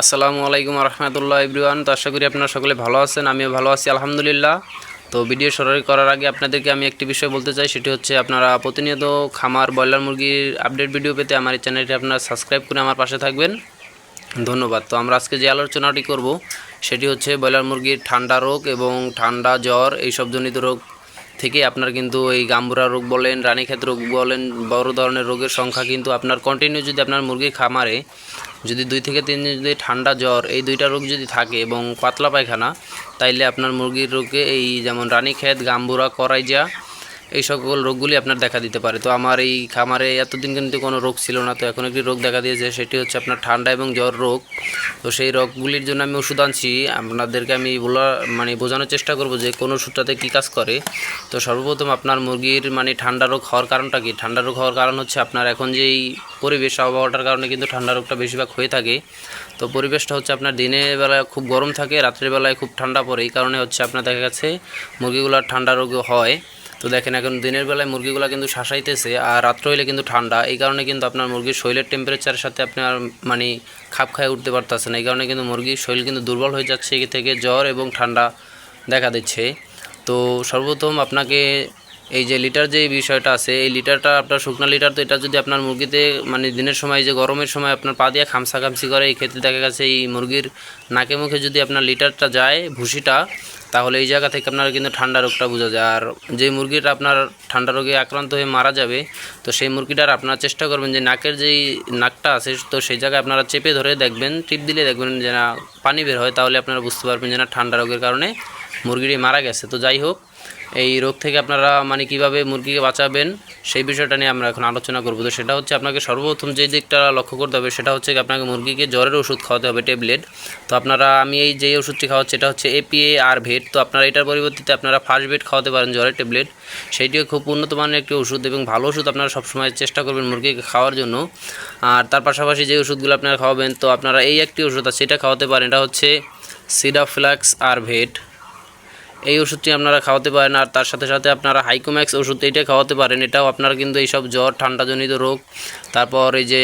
আসসালামু আলাইকুম রহমতুল্লাহ ইব্রিওয়ান তো আশা করি আপনারা সকলে ভালো আছেন, আমিও ভালো আছি, আলহামদুলিল্লাহ। তো ভিডিও সরাসরি করার আগে আপনাদেরকে আমি একটি বিষয় বলতে চাই, সেটি হচ্ছে আপনারা প্রতিনিয়ত খামার, ব্রয়লার মুরগির আপডেট ভিডিও পেতে আমার এই চ্যানেলটি আপনারা সাবস্ক্রাইব করে আমার পাশে থাকবেন। ধন্যবাদ। তো আমরা আজকে যে আলোচনাটি করব, সেটি হচ্ছে ব্রয়লার মুরগির ঠান্ডা রোগ এবং ঠান্ডা জ্বর, এইসব জনিত রোগ থেকে আপনার কিন্তু এই গাম্বুরা রোগ বলেন, রানীক্ষেত রোগ বলেন, বড় ধরনের রোগের সংখ্যা কিন্তু আপনার কন্টিনিউ যদি আপনার মুরগি খামারে যদি দুই থেকে তিন দিন যদি ঠান্ডা জ্বর এই দুইটা রোগ যদি থাকে এবং পাতলা পায়খানা, তাইলে আপনার মুরগির রোগে এই যেমন রানীক্ষেত, গাম্বুরা, করাইজা এই সকল রোগগুলি আপনার দেখা দিতে পারে। তো আমার এই খামারে এতদিন কিন্তু কোনো রোগ ছিল না, তো এখন একটি রোগ দেখা দিয়েছে, সেটি হচ্ছে আপনার ঠান্ডা এবং জ্বর রোগ। তো সেই রোগগুলির জন্য আমি ওষুধ আনছি। আপনাদেরকে আমি বলা মানে বোঝানোর চেষ্টা করব যে কোন ওষুধটাতে কী কাজ করে। তো সর্বপ্রথম আপনার মুরগির মানে ঠান্ডা রোগ হওয়ার কারণটা কি? ঠান্ডা রোগ হওয়ার কারণ হচ্ছে আপনার এখন যেই পরিবেশ, আবহাওয়াটার কারণে কিন্তু ঠান্ডা রোগটা বেশিরভাগ হয়ে থাকে। তো পরিবেশটা হচ্ছে আপনার দিনের বেলায় খুব গরম থাকে রাত্রের বেলায় খুব ঠান্ডা পড়ে। এই কারণে হচ্ছে আপনার দেখা গেছে মুরগিগুলোর ঠান্ডা রোগ হয়। তো দেখেন এখন দিনের বেলায় মুরগিগুলো কিন্তু শাসাইতেছে আর রাত্র হইলে কিন্তু ঠান্ডা। এই কারণে কিন্তু আপনার মুরগির শরীরের টেম্পারেচারের সাথে আপনার মানে খাপ খায় উঠতে পারতেছে না। এই কারণে কিন্তু মুরগির শরীর কিন্তু দুর্বল হয়ে যাচ্ছে এই থেকে জ্বর এবং ঠান্ডা দেখা দিচ্ছে। তো সর্বপ্রথম আপনাকে এই যে লিটার যে বিষয়টা আছে, এই লিটারটা আপনার শুকনো লিটার তো এটা যদি আপনার মুরগিতে মানে দিনের সময় যে গরমের সময় আপনার পা দিয়ে খামসা খামসি করে, এই ক্ষেত্রে দেখা গেছে এই মুরগির নাকে মুখে যদি আপনার লিটারটা যায়, ভুসিটা তাহলে এই জায়গা থেকে আপনারা কিন্তু ঠান্ডা রোগটা বোঝা যায়। আর যে মুরগিটা আপনার ঠান্ডা রোগে আক্রান্ত হয়ে মারা যাবে, তো সেই মুরগিটার আপনারা চেষ্টা করবেন যে নাকের যেই নাকটা আছে, তো সেই জায়গায় আপনারা চেপে ধরে দেখবেন, টিপ দিলে দেখবেন যে না পানি বের হয়, তাহলে আপনারা বুঝতে পারবেন যে না ঠান্ডা রোগের কারণে মুরগিটি মারা গেছে। তো যাই হোক এই রোগ থেকে আপনারা মানে কীভাবে মুরগিকে বাঁচাবেন, সেই বিষয়টা নিয়ে আমরা এখন আলোচনা করব। তো সেটা হচ্ছে আপনাকে সর্বপ্রথম যে দিকটা লক্ষ্য করতে হবে, সেটা হচ্ছে আপনাকে মুরগিকে জ্বরের ওষুধ খাওয়াতে হবে, ট্যাবলেট। তো আপনারা, আমি এই যে ওষুধটি খাওয়াচ্ছি, এটা হচ্ছে এপিএ আর ভেট তো আপনারা এটার পরিবর্তিতে আপনারা ফার্স্ট ভেট খাওয়াতে পারেন জ্বরের ট্যাবলেট। সেইটিও খুব উন্নত মানের একটি ওষুধ এবং ভালো ওষুধ আপনারা সবসময় চেষ্টা করবেন মুরগিকে খাওয়ার জন্য। আর তার পাশাপাশি যে ওষুধগুলো আপনারা খাওয়াবেন, তো আপনারা এই একটি ওষুধ আছে, সেটা খাওয়াতে পারেন, এটা হচ্ছে সিডাফ্লাক্স আর ভেট এই ওষুধটি আপনারা খাওয়াতে পারেন আর তার সাথে সাথে আপনারা হাইকোম্যাক্স ওষুধ এইটা খাওয়াতে পারেন। এটাও আপনারা কিন্তু এইসব জ্বর, ঠান্ডাজনিত রোগ, তারপর এই যে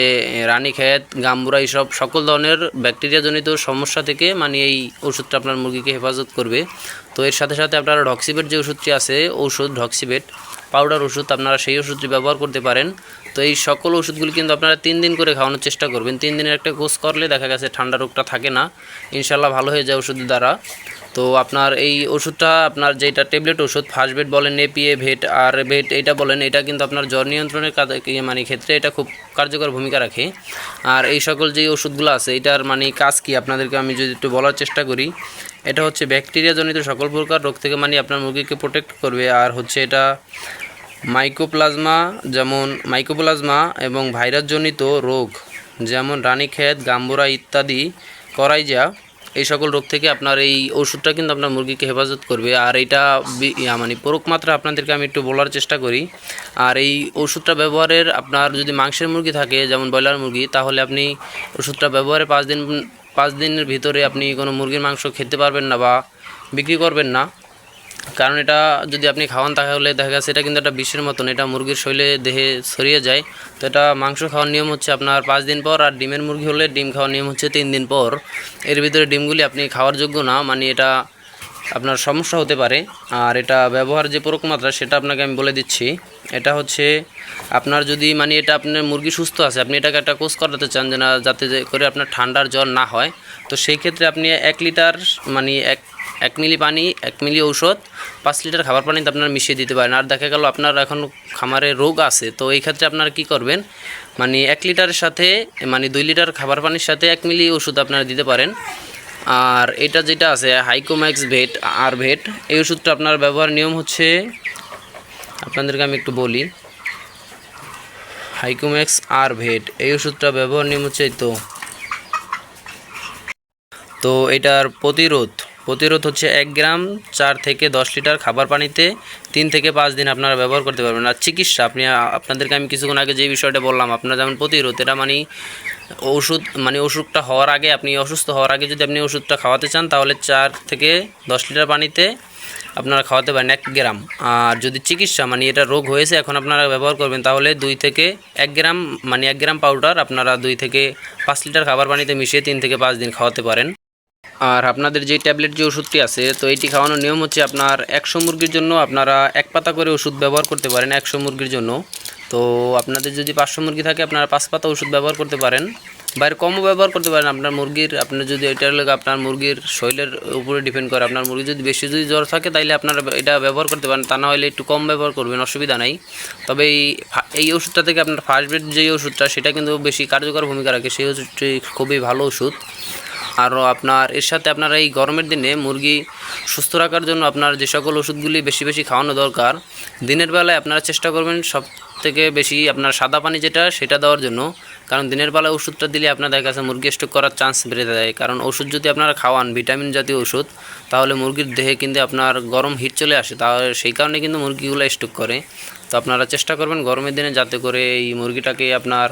রানীক্ষেত গাম্বুরা এইসব সকল ধরনের ব্যাকটেরিয়াজনিত সমস্যা থেকে মানে এই ওষুধটা আপনার মুরগিকে হেফাজত করবে। তো এর সাথে সাথে আপনারা ডক্সিবেট যে ওষুধটি আছে ওষুধ ডক্সিবেট পাউডার ওষুধ আপনারা সেই ওষুধটি ব্যবহার করতে পারেন। তো এই সকল ওষুধগুলি কিন্তু আপনারা তিন দিন করে খাওয়ানোর চেষ্টা করবেন। তিন দিনের একটা কোর্স করলে দেখা গেছে ঠান্ডা রোগটা থাকে না। ইনশাল্লাহ ভালো হয়ে যায় ওষুধের দ্বারা। তো আপনার এই ওষুধটা, আপনার যেটা ট্যাবলেট ওষুধ ফার্স্ট বেড বলেন এপিএ ভেট আর ভেট এটা বলেন, এটা কিন্তু আপনার জ্বর নিয়ন্ত্রণের মানে ক্ষেত্রে এটা খুব কার্যকর ভূমিকা রাখে। আর এই সকল যে ওষুধগুলো আছে, এটার মানে কাজ কি? আপনাদেরকে আমি যদি একটু বলার চেষ্টা করি, এটা হচ্ছে ব্যাকটেরিয়াজনিত সকল প্রকার রোগ থেকে মানে আপনার মুরগিকে প্রোটেক্ট করবে। আর হচ্ছে এটা মাইকোপ্লাজমা যেমন মাইকোপ্লাজমা এবং ভাইরাসজনিত রোগ, যেমন রানীক্ষেত, গাম্বুরা ইত্যাদি, করাইজা এই সকল রোগ থেকে আপনার এই ওষুধটা কিন্তু আপনার মুরগিকে হেফাজত করবে। আর এটা মানে পরোক মাত্রা আপনাদেরকে আমি একটু বলার চেষ্টা করি। আর এই ওষুধটা ব্যবহারের আপনার যদি মাংসের মুরগি থাকে, যেমন ব্রয়লার মুরগি, তাহলে আপনি ওষুধটা ব্যবহারে পাঁচ দিন, পাঁচ দিনের ভিতরে আপনি কোনো মুরগির মাংস খেতে পারবেন না বা বিক্রি করবেন না। কারণ এটা যদি আপনি খাওয়ান তাহলে দেখা গেছে এটা কিন্তু একটা বিষের মতন, এটা মুরগির শৈলে দেহে ছড়িয়ে যায়। তো এটা মাংস খাওয়ার নিয়ম হচ্ছে আপনার পাঁচ দিন পর আর ডিমের মুরগি হলে ডিম খাওয়ার নিয়ম হচ্ছে তিন দিন পর। এর ভিতরে ডিমগুলি আপনি খাওয়ার যোগ্য না মানে এটা আপনার সমস্যা হতে পারে। আর এটা ব্যবহার যে মাত্রা সেটা আপনাকে আমি বলে দিচ্ছি। এটা হচ্ছে, আপনার যদি মানে এটা আপনার মুরগি সুস্থ আছে, আপনি এটাকে একটা কোর্স করাতে চান যে না, যাতে করে আপনার ঠান্ডার জ্বর না হয়, তো সেই ক্ষেত্রে আপনি এক লিটার মানে এক এক মিলি পানি, এক মিলি ঔষধ, পাঁচ লিটার খাবার পানিতে আপনার মিশিয়ে দিতে পারেন। আর দেখা গেল, আপনার এখন খামারে রোগ আছে, তো এই ক্ষেত্রে আপনারা কী করবেন? মানে এক লিটারের সাথে মানে দুই লিটার খাবার পানির সাথে এক মিলি ওষুধ আপনারা দিতে পারেন। আর এটা যেটা আছে হাইকোম্যাক্স ভেট আর ভেট এই ওষুধটা আপনার ব্যবহার নিয়ম হচ্ছে, আপনাদেরকে আমি একটু বলি হাইকোম্যাক্স আর ভেট এই ওষুধটা ব্যবহার নিয়ম হচ্ছে তো। তো এটার প্রতিরোধ প্রতিরোধ হচ্ছে এক গ্রাম চার থেকে দশ লিটার খাবার পানিতে তিন থেকে পাঁচ দিন আপনারা ব্যবহার করতে পারবেন। আর চিকিৎসা, আপনি, আপনাদেরকে আমি কিছুক্ষণ আগে যে বিষয়টা বললাম, আপনার যেমন প্রতিরোধ, এটা মানে ওষুধ মানে ওষুধটা হওয়ার আগে, আপনি অসুস্থ হওয়ার আগে যদি আপনি ওষুধটা খাওয়াতে চান, তাহলে চার থেকে দশ লিটার পানিতে আপনারা খাওয়াতে পারেন এক গ্রাম। আর যদি চিকিৎসা মানে এটা রোগ হয়েছে, এখন আপনারা ব্যবহার করবেন, তাহলে দুই থেকে এক গ্রাম মানে এক গ্রাম পাউডার আপনারা দুই থেকে পাঁচ লিটার খাবার পানিতে মিশিয়ে তিন থেকে পাঁচ দিন খাওয়াতে পারেন। আর আপনাদের যে ট্যাবলেট, যে ওষুধটি আছে, তো এটি খাওয়ানোর নিয়ম হচ্ছে আপনার একশো মুরগির জন্য আপনারা এক পাতা করে ওষুধ ব্যবহার করতে পারেন একশো মুরগির জন্য। তো আপনাদের যদি পাঁচশো মুরগি থাকে, আপনারা পাঁচ পাতা ওষুধ ব্যবহার করতে পারেন। বাইরে কমও ব্যবহার করতে পারেন। আপনার মুরগির আপনার যদি এটার লোক আপনার মুরগির শরীরের উপরে ডিপেন্ড করে, আপনার মুরগি যদি বেশি যদি জ্বর থাকে, তাইলে আপনারা এটা ব্যবহার করতে পারেন। তা না হলে একটু কম ব্যবহার করবেন, অসুবিধা নাই। তবে এই এই ওষুধটা থেকে আপনার ফার্স্ট বেড যে ওষুধটা, সেটা কিন্তু বেশি কার্যকর ভূমিকা রাখে। সেই ওষুধটি খুবই ভালো ওষুধ। আরও আপনার, এর সাথে আপনারা এই গরমের দিনে মুরগি সুস্থ রাখার জন্য আপনার যে সকল ওষুধগুলি বেশি বেশি খাওয়ানো দরকার, দিনের বেলায় আপনারা চেষ্টা করবেন সব থেকে বেশি আপনার সাদা পানি যেটা, সেটা দেওয়ার জন্য। কারণ দিনের বেলায় ওষুধটা দিলে আপনাদের কাছে মুরগি স্টক করার চান্স বেড়ে যায়। কারণ ওষুধ যদি আপনারা খাওয়ান ভিটামিন জাতীয় ওষুধ, তাহলে মুরগির দেহে কিন্তু আপনার গরম হিট চলে আসে। তাহলে সেই কারণে কিন্তু মুরগিগুলো স্টক করে। তো আপনারা চেষ্টা করবেন গরমের দিনে যাতে করে এই মুরগিটাকে আপনার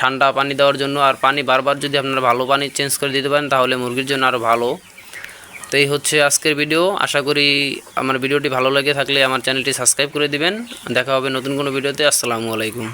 ঠান্ডা পানি দেওয়ার জন্য আর পানি বারবার যদি আপনারা ভালো পানি চেঞ্জ করে দিতে পারেন, তাহলে মুরগির জন্য আরও ভালো। তো এই হচ্ছে আজকের ভিডিও আশা করি আমার ভিডিওটি ভালো লেগে থাকলে আমার চ্যানেলটি সাবস্ক্রাইব করে দিবেন। দেখা হবে নতুন কোনো ভিডিওতে আসসালামু আলাইকুম।